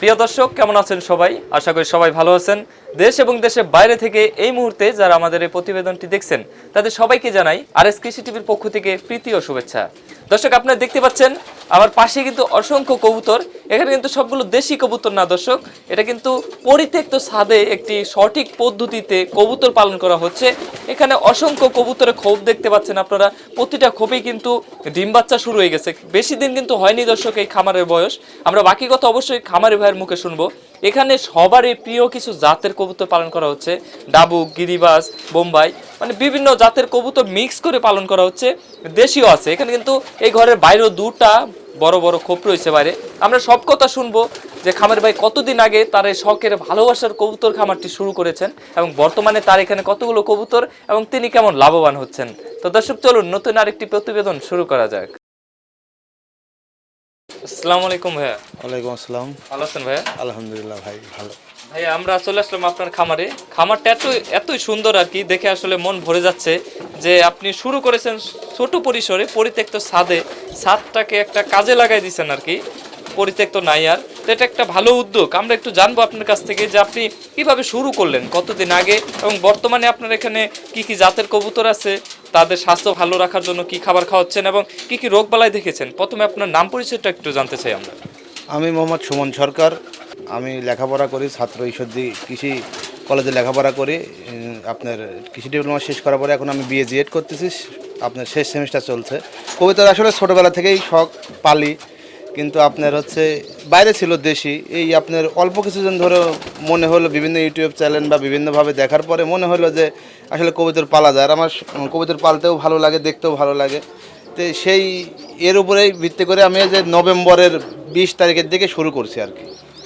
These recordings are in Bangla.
প্রিয় দর্শক কেমন আছেন সবাই? আশা করি সবাই ভালো আছেন। দেশ এবং দেশের বাইরে থেকে এই মুহূর্তে যারা আমাদের এই প্রতিবেদনটি দেখছেন, তাদের সবাইকে জানাই আর এস কৃষি টিভির পক্ষ থেকে প্রীতি ও শুভেচ্ছা। দর্শক, আপনারা দেখতে পাচ্ছেন, আমার পাশে কিন্তু অসংখ্য কবুতর। এখানে কিন্তু সবগুলো দেশি কবুতর না, দর্শক। এটা কিন্তু পরিত্যক্ত ছাদে একটি সঠিক পদ্ধতিতে কবুতর পালন করা হচ্ছে। এখানে অসংখ্য কবুতরের খোপ দেখতে পাচ্ছেন আপনারা। প্রতিটা খোপেই কিন্তু ডিম বাচ্চা শুরু হয়ে গেছে। বেশি দিন কিন্তু হয়নি, দর্শক, এই খামারের বয়স। আমরা বাকি কথা অবশ্যই খামারের ভাইয়ের মুখে শুনব। এখানে সবারই প্রিয় কিছু জাতের কবুতর পালন করা হচ্ছে। ডাবুক গিরিবাস, বোম্বাই মানে বিভিন্ন জাতের কবুতর মিক্স করে পালন করা হচ্ছে। দেশীয় আছে। এখানে কিন্তু এই ঘরের বাইরেও দুটা বড় বড় খোপ রয়েছে বাইরে। আমরা সব কথা শুনব যে খামার ভাই কতদিন আগে তার এই শখের ভালোবাসার কবুতর খামারটি শুরু করেছেন এবং বর্তমানে তার এখানে কতগুলো কবুতর এবং তিনি কেমন লাভবান হচ্ছেন। তো দর্শক, চলুন নতুন আরেকটি প্রতিবেদন শুরু করা যাক। আসসালামু আলাইকুম ভাইয়া। ওয়ালাইকুম আসসালাম। ভালো আছেন ভাইয়া? আলহামদুলিল্লাহ ভাই ভালো। ভাই আমরা চলে আসলাম আপনার খামারে। খামারটা এত এতই সুন্দর আর কি দেখে আসলে মন ভরে যাচ্ছে যে আপনি শুরু করেছেন ছোট পরিসরে পরিত্যক্ত ছাদে। ছাদটাকে একটা কাজে লাগাই দিয়েছেন আর কি পরিত্যক্ত নাই আর। তো এটা একটা ভালো উদ্যোগ। আমরা একটু জানব আপনার কাছ থেকে যে আপনি কীভাবে শুরু করলেন কতদিন আগে এবং বর্তমানে আপনার এখানে কি কি জাতের কবুতর আছে তাদের স্বাস্থ্য ভালো রাখার জন্য কি খাবার খাওয়াচ্ছেন এবং কি কি রোগ বালাই দেখেছেন? প্রথমে আপনার নাম পরিচয়টা একটু জানতে চাই আমরা। আমি মোহাম্মদ সুমন সরকার। আমি লেখাপড়া করি, ছাত্র ঈশ্বরদী কৃষি কলেজে লেখাপড়া করি। আপনার কৃষি ডিপ্লোমা শেষ করার পরে এখন আমি বিএ জিএড করতেছি। আপনার শেষ সেমিস্টার চলছে। কবিতার আসলে ছোটোবেলা থেকেই শখ, পালি। কিন্তু আপনার হচ্ছে বাইরে ছিল দেশি। এই আপনার অল্প কিছুদিন ধরে মনে হলো বিভিন্ন ইউটিউব চ্যানেল বা বিভিন্নভাবে দেখার পরে মনে হলো যে আসলে কবিতর পালা যায় আর আমার কবিতর পালতেও ভালো লাগে, দেখতেও ভালো লাগে। তো সেই, এর উপরেই ভিত্তি করে আমি যে নভেম্বরের বিশ তারিখের দিকে শুরু করছি আর কি।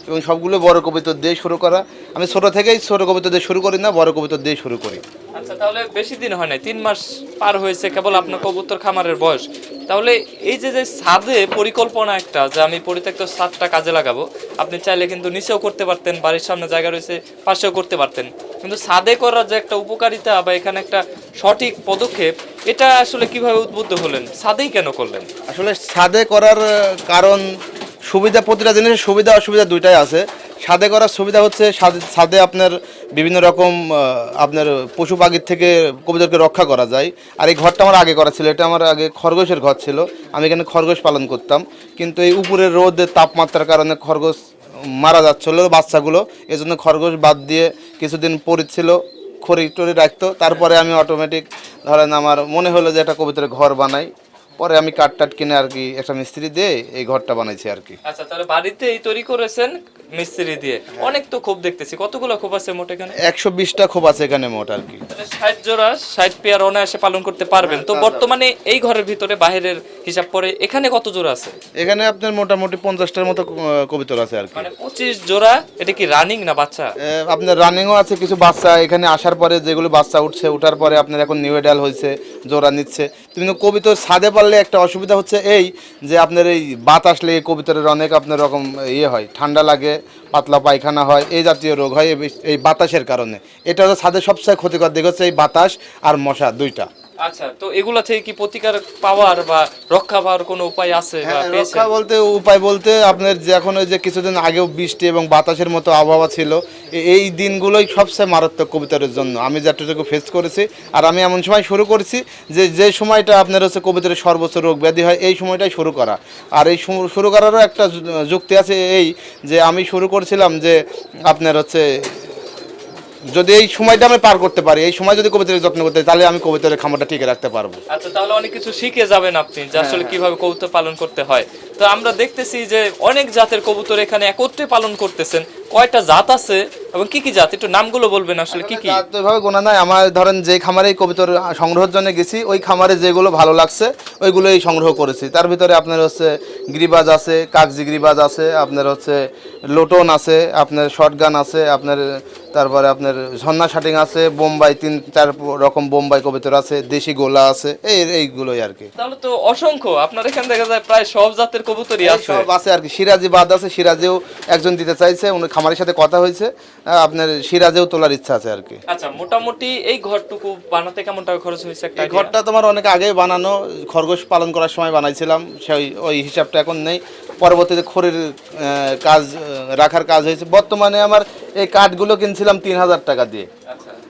এবং সবগুলো বড় কবিতর দিয়ে শুরু করা। আমি ছোটো থেকেই ছোটো কবিতর দিয়ে শুরু করি না, বড় কবিতর দিয়ে শুরু করি। আচ্ছা তাহলে বেশি দিন হয় নাই, তিন মাস পার হয়েছে কেবল আপনার কবুতর খামারের বয়স। তাহলে এই যে যে ছাদে পরিকল্পনা একটা যে আমি পরিত্যক্ত ছাদটা কাজে লাগাবো, আপনি চাইলে কিন্তু নিচেও করতে পারতেন, বাড়ির সামনে জায়গা রয়েছে, পাশেও করতে পারতেন। কিন্তু ছাদে করার যে একটা উপকারিতা বা এখানে একটা সঠিক পদক্ষেপ, এটা আসলে কীভাবে উদ্বুদ্ধ হলেন? ছাদেই কেন করলেন? আসলে ছাদে করার কারণ সুবিধা প্রতিটা জিনিসের সুবিধা, অসুবিধা দুইটাই আছে। ছাদে করার সুবিধা হচ্ছে ছাদে- আপনার বিভিন্ন রকম আপনার পশু পাখির থেকে কবিতাকে রক্ষা করা যায়। আর এই ঘরটা আমার আগে করা ছিল, এটা আমার আগে খরগোশের ঘর ছিল। আমি এখানে খরগোশ পালন করতাম। কিন্তু এই উপরের রোদের তাপমাত্রার কারণে খরগোশ মারা যাচ্ছিল, বাচ্চাগুলো। এজন্য খরগোশ বাদ দিয়ে কিছুদিন পড়েছিল খড়ি টড়ি রাখতো। তারপরে আমি অটোমেটিক ধরেন আমার মনে হলো যে একটা কবিতার ঘর বানাই। পরে আমি কাঠ টাট কিনে আর কি একটা মিস্ত্রি দিয়ে এই ঘরটা বানাইছি আর কি। আচ্ছা তাহলে বাড়িতে এই তৈরি করেছেন মিস্ত্রি দিয়ে। অনেক তো খুব দেখতেছি। কতগুলো খুব আছে মোট এখানে? একশো বিশটা খুব আছে এখানে মোট আর কি। ষাট জোড়া ষাট পেয়ার অনায়াসে পালন করতে পারবেন। তো বর্তমানে এই ঘরের ভিতরে বাইরের হিসাব করে এখানে কত জোড়া আছে? এখানে আপনার মোটামুটি পঞ্চাশটার মতো কবিতর আছে আর কি। মানে পঁচিশ জোড়া এটা কি রানিং না বাচ্চা? আপনার রানিংও আছে কিছু বাচ্চা। এখানে আসার পরে যেগুলো বাচ্চা উঠছে উঠার পরে আপনার এখন নিউ এডাল হয়েছে জোড়া নিচ্ছে। কিন্তু কবিতর ছাদে পারলে একটা অসুবিধা হচ্ছে এই যে আপনার এই বাতাস লেগে কবিতরের অনেক আপনার রকম ইয়ে হয়, ঠান্ডা লাগে, পাতলা পায়খানা হয়, এই জাতীয় রোগ হয় এই বাতাসের কারণে। এটা হচ্ছে ছাদের সবচেয়ে ক্ষতিকর দিক হচ্ছে এই বাতাস আর মশা দুইটা। আচ্ছা তো এগুলা থেকে কি প্রতিকার পাওয়ার বা রক্ষা পাওয়ার কোনো উপায় আছে বা হ্যাঁ, রক্ষা বলতে উপায় বলতে আপনার যে এখন ওই যে কিছুদিন আগেও বৃষ্টি এবং বাতাসের মতো আবহাওয়া ছিল এই দিনগুলোই সবচেয়ে মারাত্মক কবিতার জন্য। আমি যতটুকু ফেস করেছি আর আমি এমন সময় শুরু করেছি যে যে সময়টা আপনার হচ্ছে কবিতার সর্বোচ্চ রোগ ব্যাধি হয় এই সময়টাই শুরু করা। আর এই শুরু করারও একটা যুক্তি আছে এই যে আমি শুরু করেছিলাম যে আপনার হচ্ছে যদি এই সময়টা আমি পার করতে পারি এই সময় যদি কবিতার যত্ন করতে পারি, তাহলে আমি কবিতার খামারটা ঠিক রাখতে পারব। আচ্ছা তাহলে অনেক কিছু শিখে যাবেন আপনি যে আসলে কীভাবে কবুতর পালন করতে হয়। তো আমরা দেখতেছি যে অনেক জাতের কবুতর এখানে একত্রে পালন করতেছেন। কয়টা জাত আছে? এবং কি কি জাত? একটু নামগুলো বলবেন আসলে কি কি? জাত তো গোনা নাই। আমার ধরেন যে খামারে কবিতর সংগ্রহের জন্য গেছি ওই খামারে যেগুলো ভালো লাগছে ওইগুলোই সংগ্রহ করেছি। তার ভিতরে আপনার হচ্ছে গিরিবাজ আছে কাগজি গিরিবাজ আছে আপনার হচ্ছে লোটন আছে আপনার শর্টগান আছে আপনার তারপরে আপনার ঝর্ণা শাটিং আছে বোম্বাই তিন চার রকম বোম্বাই কবিতর আছে দেশি গোলা আছে এই এইগুলোই আর কি। তাহলে তো অসংখ্য। আপনার এখানে দেখা যায় প্রায় সব জাতের কবুতরই আছে। সব আছে আর কি। সিরাজি বাদ আছে সিরাজেও একজন দিতে চাইছে উনি খামারের সাথে কথা হয়েছে। আপনার সিরাজেও তোলার ইচ্ছা আছে আর কি। আচ্ছা মোটামুটি এই ঘরটুকু বানাতে কেমন টাকা খরচ হয়েছে একটা ঘরটা তোমার অনেক আগে বানানো খরগোশ পালন করার সময় বানাইছিলাম সেই ওই হিসাবটা এখন নেই। পরবর্তীতে খড়ের কাজ রাখার কাজ হয়েছে। বর্তমানে আমার এই কাঠগুলো কিনছিলাম তিন হাজার টাকা দিয়ে।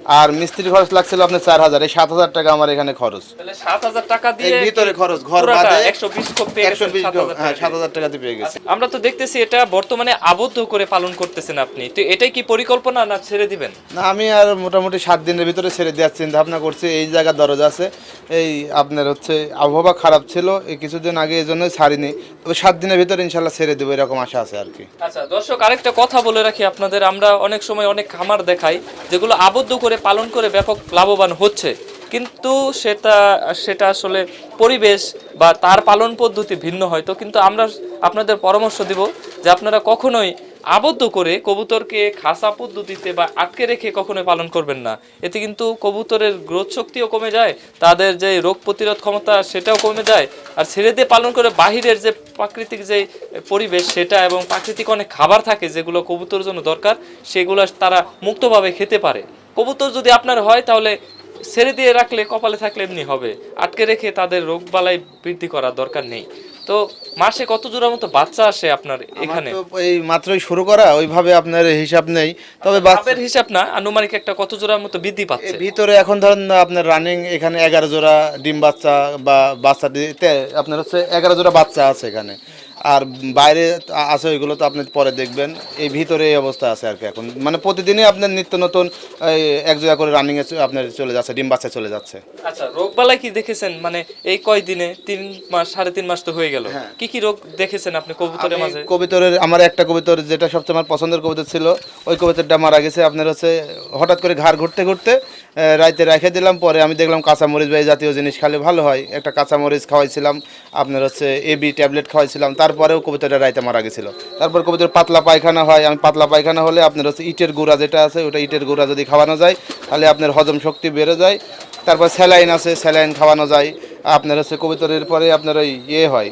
আর মিস্ত্রি খরচ লাগছিল আপনার চার হাজার। এই সাত হাজার টাকা আমার এখানে খরচ। সাত হাজার টাকা দিয়ে ভিতরে খরচ ঘর বাদে 120 কোপ একশো বিশ হ্যাঁ সাত হাজার টাকা দিয়ে পেয়ে গেছি। আমরা তো দেখতেছি এটা বর্তমানে আবদ্ধ করে পালন করতেছেন আপনি। তো এটাই কি পরিকল্পনা না ছেড়ে দিবেন? না আমি আর মোটামুটি সাত দিনের ভিতরে ছেড়ে দেওয়ার চিন্তা ভাবনা করছি। এই জায়গার দরজা আছে। এই আপনার হচ্ছে আবহাওয়া খারাপ ছিল এই কিছুদিন আগে এই জন্যই ছাড়িনি। তবে সাত দিনের ভিতরে ইনশাল্লাহ ছেড়ে দেবো এরকম আশা আছে আর কি। আচ্ছা দর্শক আরেকটা কথা বলে রাখি আপনাদের। আমরা অনেক সময় অনেক খামার দেখাই যেগুলো আবদ্ধ করে পালন করে ব্যাপক লাভবান হচ্ছে। কিন্তু সেটা সেটা আসলে পরিবেশ বা তার পালন পদ্ধতি ভিন্ন হয় তো কিন্তু আমরা আপনাদের পরামর্শ দিব যে আপনারা কখনোই আবদ্ধ করে কবুতরকে খাসা পদ্ধতিতে বা আটকে রেখে কখনোই পালন করবেন না। এতে কিন্তু কবুতরের গ্রোথ শক্তিও কমে যায়, তাদের যে রোগ প্রতিরোধ ক্ষমতা সেটাও কমে যায়। আর ছেড়ে দিয়ে পালন করে বাহিরের যে প্রাকৃতিক যে পরিবেশ, সেটা এবং প্রাকৃতিক অনেক খাবার থাকে যেগুলো কবুতরের জন্য দরকার, সেগুলো তারা মুক্তভাবে খেতে পারে। কবুতর যদি আপনার হয় তাহলে ছেড়ে দিয়ে রাখলে কপালে থাকলে এমনি হবে। আটকে রেখে তাদের রোগ বালাই বৃদ্ধি করার দরকার নেই। তো মাসে কত জোড়ার মতো বাচ্চা আসে আপনার এখানে? এই মাত্রই শুরু করা ওইভাবে আপনার হিসাব নেই। তবে বাচ্চা লাভের হিসাব না আনুমানিক একটা কত জোড়ার মতো বৃদ্ধি পাচ্ছে? ভিতরে এখন ধরেন আপনার রানিং এখানে এগারো জোড়া ডিম বাচ্চা বা বাচ্চা দিতে আপনার হচ্ছে এগারো জোড়া বাচ্চা আছে এখানে। আর বাইরে আছে ওইগুলো তো আপনি পরে দেখবেন। এই ভিতরে এই অবস্থা আছে আর কি এখন। মানে প্রতিদিনই আপনার নিত্য নতুন এক জায়গা করে রানিং এ আপনার চলে যাচ্ছে ডিম বাচ্চা চলে যাচ্ছে। আচ্ছা রোগ বালাই কি দেখেছেন? মানে এই কয়দিনে? তিন মাস সাড়ে তিন মাস তো হয়ে গেল। হ্যাঁ। কি কি রোগ দেখেছেন আপনি কবুতরের মাঝে? কবিতরের আমার একটা কবিতর যেটা সবচেয়ে আমার পছন্দের কবিতর ছিল ওই কবিতরটা মারা গেছে। আপনার হচ্ছে হঠাৎ করে ঘাড় ঘুরতে ঘুরতে রাইতে রেখে দিলাম। পরে আমি দেখলাম কাঁচামরিচ বা এই জাতীয় জিনিস খালে ভালো হয়। একটা কাঁচামরিচ খাওয়াইছিলাম আপনার হচ্ছে এবি ট্যাবলেট খাওয়াইছিলাম। তারপরেও কবিতাটা রাইতে মারা গেছিল। তারপর কবিতার পাতলা পায়খানা হয়, আমি পাতলা পায়খানা হলে আপনার হচ্ছে ইটের গুঁড়া যেটা আছে, ওটা ইটের গুঁড়া যদি খাওয়ানো যায়, তাহলে আপনার হজম শক্তি বেড়ে যায়। তারপর স্যালাইন আছে, স্যালাইন খাওয়ানো যায়। আপনার হচ্ছে কবিতরের পরে আপনার ওই ইয়ে হয়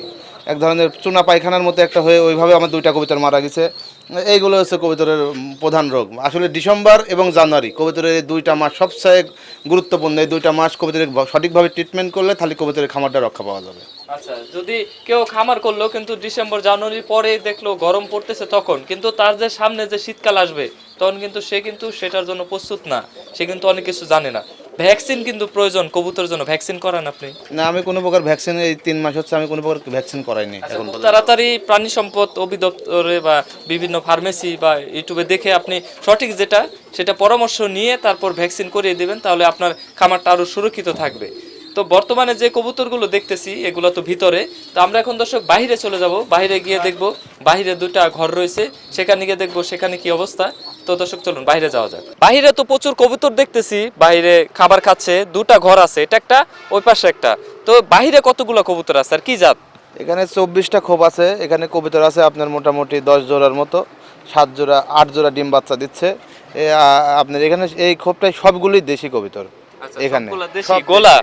এক ধরনের চুনা পায়খানার মতো একটা হয়ে ওইভাবে আমার দুইটা কবিতর মারা গেছে। এইগুলো হচ্ছে কবিতরের প্রধান রোগ। আসলে ডিসেম্বর এবং জানুয়ারি কবিতরের এই দুইটা মাস সবচেয়ে গুরুত্বপূর্ণ, এই দুইটা মাস কবিতরের সঠিকভাবে ট্রিটমেন্ট করলে তাহলে কবিতরের খামারটা রক্ষা পাওয়া যাবে। আচ্ছা যদি কেউ খামার করল কিন্তু ডিসেম্বর জানুয়ারির পরে দেখল গরম পড়তেছে তখন, কিন্তু তার যে সামনে যে শীতকাল আসবে, তখন কিন্তু সে কিন্তু সেটার জন্য প্রস্তুত না। সে কিন্তু অনেক কিছু জানে না। ভ্যাকসিন কিন্তু প্রয়োজন কবুতরের জন্য। ভ্যাকসিন করান আপনি? না আমি কোনো প্রকার ভ্যাকসিন এই তিন মাস হচ্ছে আমি কোনো প্রকার ভ্যাকসিন করাইনি আচ্ছা, এখন তাড়াতাড়ি প্রাণী সম্পদ অধিদপ্তরে বা বিভিন্ন ফার্মেসি বা ইউটিউবে দেখে আপনি সঠিক যেটা সেটা পরামর্শ নিয়ে তারপর ভ্যাকসিন করিয়ে দেবেন তাহলে আপনার খামারটা আরও সুরক্ষিত থাকবে। তো বর্তমানে যে কবুতরগুলো দেখতেছি, এগুলো তো ভিতরে। তো আমরা এখন দর্শক বাইরে চলে যাব। বাইরে গিয়ে দেখব বাইরে দুটা ঘর রয়েছে। সেখানে গিয়ে দেখব সেখানে কি অবস্থা। তো দর্শক চলুন বাইরে যাওয়া যাক। বাইরে তো প্রচুর কবুতর দেখতেছি, বাইরে খাবার খাচ্ছে, দুটা ঘর আছে। এটা একটা, ওই পাশে একটা। তো বাইরে কতগুলো কবুতর আছে, আর কি জাত? এখানে চব্বিশটা খোপ আছে। এখানে কবিতর আছে আপনার মোটামুটি দশ জোড়ার মতো, সাত জোড়া, আট জোড়া ডিম বাচ্চা দিচ্ছে। আপনার এখানে এই খোপটাই সবগুলোই দেশি কবিতর। এখানে। দেশি, সব গোলা?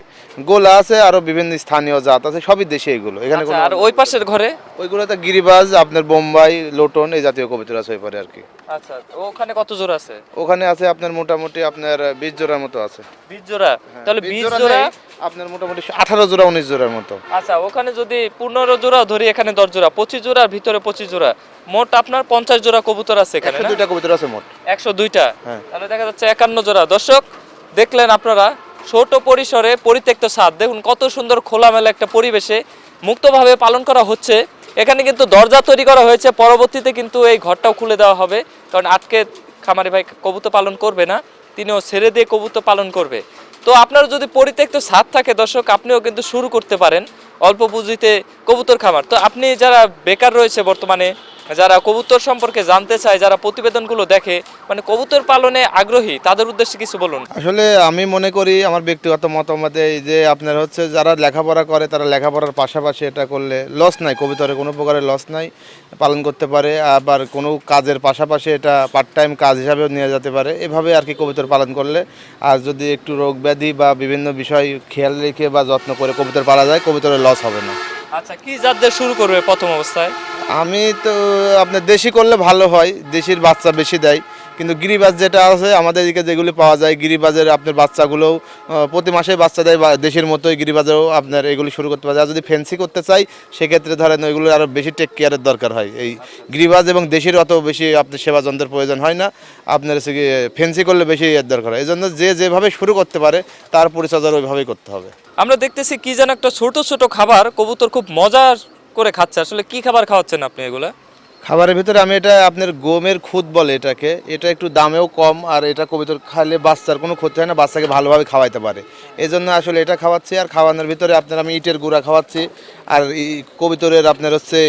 গোলা আছে আরও বিভিন্ন স্থানীয় জাত আছে সবই দেশি এগুলো। এখানে আচ্ছা, কোনো আর ওই পাশের ঘরে? ওইগুলোতে গিরিবাজ আপনার বোম্বাই লোটন এই জাতীয় কবিতর আছে ওই পারে আর কি আচ্ছা ওখানে কত জোড়া আছে? ওখানে আছে আপনার মোটামুটি আপনার বিশ জোড়ার মতো আছে। বিশ জোড়া? তাহলে বিশ বিশ জোড়া জোড়া আপনার মোটামুটি আঠারো জোড়া উনিশ জোড়ার মতো। আচ্ছা ওখানে যদি পনেরো জোড়া ধরি এখানে দশ জোড়া। পঁচিশ জোড়ার ভিতরে পঁচিশ জোড়া। মোট আপনার পঞ্চাশ জোড়া কবুতর আছে এখানে দুইটা কবিতর আছে মোট। একশো দুইটা? হ্যাঁ। তাহলে দেখা যাচ্ছে একান্ন জোড়া। দর্শক দেখলেন আপনারা, ছোট পরিসরে পরিত্যক্ত ছাদ দেখুন কত সুন্দর খোলামেলা একটা পরিবেশে মুক্তভাবে পালন করা হচ্ছে। এখানে কিন্তু দরজা তৈরি করা হয়েছে, পরবর্তীতে কিন্তু এই ঘরটাও খুলে দেওয়া হবে। কারণ আজকে খামারি ভাই কবুতর পালন করবে না, তিনিও ছেড়ে দিয়ে কবুতর পালন করবে। তো আপনার যদি পরিত্যক্ত ছাদ থাকে দর্শক, আপনিও কিন্তু শুরু করতে পারেন অল্প পুঁজিতে কবুতর খামার। তো আপনি যারা বেকার রয়েছে বর্তমানে যারা কবুতর সম্পর্কে জানতে চায়, যারা প্রতিবেদনগুলো দেখে মানে কবুতর পালনে আগ্রহী, তাদের উদ্দেশ্যে কিছু বলুন। আসলে আমি মনে করি আমার ব্যক্তিগত মতামতে এই যে আপনার হচ্ছে যারা লেখাপড়া করে, তারা লেখাপড়ার পাশাপাশি এটা করলে লস নাই, কবিতরে কোনো প্রকারের লস নাই, পালন করতে পারে। আবার কোনো কাজের পাশাপাশি এটা পার্ট টাইম কাজ হিসাবেও নিয়ে যেতে পারে। এভাবে আর কি কবিতর পালন করলে, আর যদি একটু রোগ ব্যাধি বা বিভিন্ন বিষয় খেয়াল রেখে বা যত্ন করে কবিতর পালা যায়, কবিতরের লস হবে না। আচ্ছা কি জাত দিয়ে শুরু করবে প্রথম অবস্থায়? আমি তো, আপনার দেশি করলে ভালো হয়, দেশির বাচ্চা বেশি দেয়। কিন্তু গিরিবাজ যেটা আছে, আমাদের এদিকে যেগুলি পাওয়া যায়, গিরিবাজের আপনার বাচ্চাগুলোও প্রতি মাসে বাচ্চা দেয় দেশের মতোই গিরিবাজেও আপনার এগুলি শুরু করতে পারে। আর যদি ফেন্সি করতে চাই, সেক্ষেত্রে ধরেন ওইগুলো আরও বেশি টেক কেয়ারের দরকার হয়। এই গিরিবাজ এবং দেশের অত বেশি আপনার সেবা যন্ত্রের প্রয়োজন হয় না। আপনার হচ্ছে ফেন্সি করলে বেশি এর দরকার হয়। এই জন্য যে যেভাবে শুরু করতে পারে, তার পরিচর্যা ওইভাবেই করতে হবে। আমরা দেখতেছি কি যেন একটা ছোট ছোট খাবার, কবুতর খুব মজা করে খাচ্ছে। আসলে কি খাবার খাওয়াচ্ছেন আপনি এগুলা? খাবারের ভিতরে আমি এটা আপনার গমের খুদ বলে এটাকে। এটা একটু দামেও কম আর এটা কবিতর খাইলে বাচ্চার কোনো ক্ষতি হয় না, বাচ্চাকে ভালোভাবে খাওয়াইতে পারে। এই জন্য আসলে এটা খাওয়াচ্ছি আর খাওয়ানোর ভিতরে আপনার আমি ইটের গুঁড়া খাওয়াচ্ছি আর কবিতরের আপনার হচ্ছে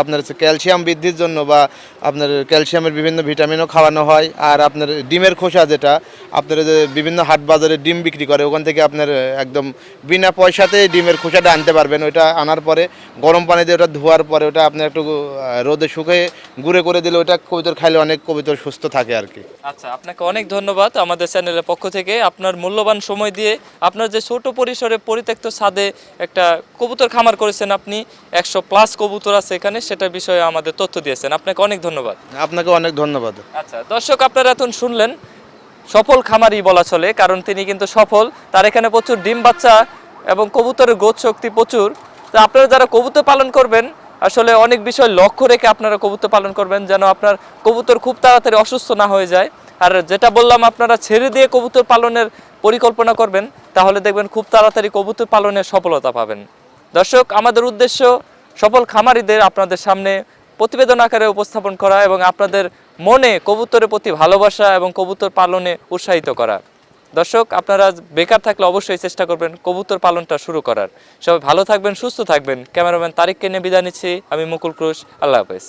আপনার হচ্ছে ক্যালসিয়াম বৃদ্ধির জন্য বা আপনার ক্যালসিয়ামের বিভিন্ন ভিটামিনও খাওয়ানো হয় আর আপনার ডিমের খোসা যেটা, আপনার যে বিভিন্ন হাট বাজারে ডিম বিক্রি করে, ওখান থেকে আপনার একদম বিনা পয়সাতে ডিমের খোসাটা আনতে পারবেন। ওইটা আনার পরে গরম পানি দিয়ে ওটা ধোয়ার পরে ওটা আপনি একটু রোদে শুকিয়ে গুঁড়ে করে দিলে ওটা কবিতর খাইলে অনেক কবিতর সুস্থ থাকে আর কি। আচ্ছা আপনাকে অনেক ধন্যবাদ আমাদের চ্যানেলের পক্ষ থেকে। আপনার মূল্যবান সময় দিয়ে আপনার যে ছোট পরিসরে পরিত্যক্ত ছাদে একটা কবুতর খামার করেছেন আপনি, একশো প্লাস কবুতর আছে। এখানে সেটার বিষয়ে আমাদের তথ্য দিয়েছেন। আপনাকে অনেক ধন্যবাদ। আপনাকে অনেক ধন্যবাদ। আচ্ছা দর্শক আপনারা এখন শুনলেন সফল খামারি বলা চলে কারণ তিনি কিন্তু সফল। তার এখানে প্রচুর ডিম বাচ্চা এবং কবুতরের গ্রোথ শক্তি প্রচুর। তো আপনারা যারা কবুতর পালন করবেন আসলে অনেক বিষয় লক্ষ্য রেখে আপনারা কবুতর পালন করবেন যেন আপনার কবুতর খুব তাড়াতাড়ি অসুস্থ না হয়ে যায়। আর যেটা বললাম আপনারা ছেড়ে দিয়ে কবুতর পালনের পরিকল্পনা করবেন তাহলে দেখবেন খুব তাড়াতাড়ি কবুতর পালনের সফলতা পাবেন। দর্শক আমাদের উদ্দেশ্য সফল খামারিদের আপনাদের সামনে প্রতিবেদন আকারে উপস্থাপন করা এবং আপনাদের মনে কবুতরের প্রতি ভালোবাসা এবং কবুতর পালনে উৎসাহিত করা। দর্শক, আপনারা বেকার থাকলে অবশ্যই চেষ্টা করবেন কবুতর পালনটা শুরু করার। সবাই ভালো থাকবেন, সুস্থ থাকবেন। ক্যামেরাম্যান তারিককে নিয়ে বিদায় নিচ্ছি। আমি মুকুল ক্রুশ আল্লাহ হাফেজ।